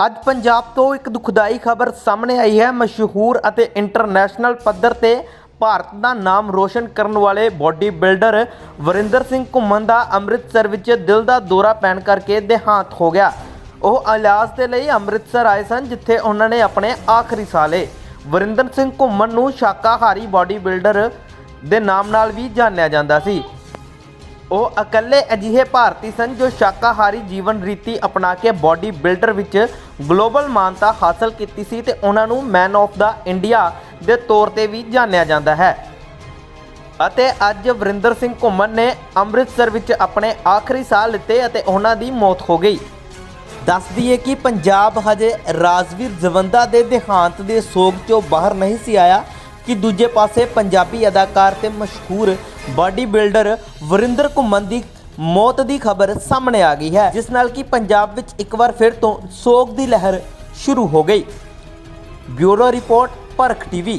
ਅੱਜ ਪੰਜਾਬ ਤੋਂ ਇੱਕ ਦੁਖਦਾਈ ਖਬਰ ਸਾਹਮਣੇ ਆਈ ਹੈ। ਮਸ਼ਹੂਰ ਅਤੇ ਇੰਟਰਨੈਸ਼ਨਲ ਪੱਧਰ ਤੇ ਭਾਰਤ ਦਾ ਨਾਮ ਰੋਸ਼ਨ ਕਰਨ ਵਾਲੇ ਬਾਡੀ ਬਿਲਡਰ ਵਰਿੰਦਰ ਸਿੰਘ ਘੁੰਮਣ ਦਾ ਅੰਮ੍ਰਿਤਸਰ ਵਿੱਚ ਦਿਲ ਦਾ ਦੌਰਾ ਪੈਣ ਕਰਕੇ ਦੇਹਾਂਤ ਹੋ ਗਿਆ। ਉਹ ਇਲਾਜ ਦੇ ਲਈ ਅੰਮ੍ਰਿਤਸਰ ਆਏ ਸਨ, ਜਿੱਥੇ ਉਹਨਾਂ ਨੇ ਆਪਣੇ ਆਖਰੀ ਸਾਹ ਲਏ। ਵਰਿੰਦਰ ਸਿੰਘ ਘੁੰਮਣ ਨੂੰ ਸ਼ਾਕਾਹਾਰੀ ਬਾਡੀ ਬਿਲਡਰ ਦੇ ਨਾਮ ਨਾਲ ਵੀ ਜਾਣਿਆ ਜਾਂਦਾ ਸੀ। ਉਹ ਇਕੱਲੇ ਅਜਿਹੇ ਭਾਰਤੀ ਸਨ ਜੋ ਸ਼ਾਕਾਹਾਰੀ ਜੀਵਨ ਰੀਤੀ ਅਪਣਾ ਕੇ ਬਾਡੀ ਬਿਲਡਰ ਵਿੱਚ ਗਲੋਬਲ ਮਾਨਤਾ ਹਾਸਲ ਕੀਤੀ ਸੀ ਤੇ ਉਹਨਾਂ ਨੂੰ ਮੈਨ ਆਫ ਦਾ ਇੰਡੀਆ ਦੇ ਤੌਰ ਤੇ ਵੀ ਜਾਣਿਆ ਜਾਂਦਾ ਹੈ। ਅਤੇ ਅੱਜ ਵਰਿੰਦਰ ਸਿੰਘ ਘੁੰਮਣ ਨੇ ਅੰਮ੍ਰਿਤਸਰ ਵਿੱਚ ਆਪਣੇ ਆਖਰੀ ਸਾਹ ਲਿੱਤੇ ਅਤੇ ਉਹਨਾਂ ਦੀ ਮੌਤ ਹੋ ਗਈ। ਦੱਸ ਦਈਏ ਕਿ ਪੰਜਾਬ ਹਜੇ ਰਾਜਵੀਰ ਜਵੰਦਾ ਦੇ ਦੇਹਾਂਤ ਦੇ ਸੋਗ ਚੋਂ ਬਾਹਰ ਨਹੀਂ ਸੀ ਆਇਆ। ਕਿ ਦੂਜੇ ਪਾਸੇ ਪੰਜਾਬੀ ਅਦਾਕਾਰ ਤੇ ਮਸ਼ਹੂਰ ਬਾਡੀ ਬਿਲਡਰ ਵਰਿੰਦਰ ਘੁੰਮਣ ਦੀ ਮੌਤ ਦੀ ਖਬਰ ਸਾਹਮਣੇ ਆ ਗਈ ਹੈ, ਜਿਸ ਨਾਲ ਕਿ ਪੰਜਾਬ ਵਿੱਚ ਇੱਕ ਵਾਰ ਫਿਰ ਤੋਂ ਸੋਗ ਦੀ ਲਹਿਰ ਸ਼ੁਰੂ ਹੋ ਗਈ। Bureau report Parakh TV.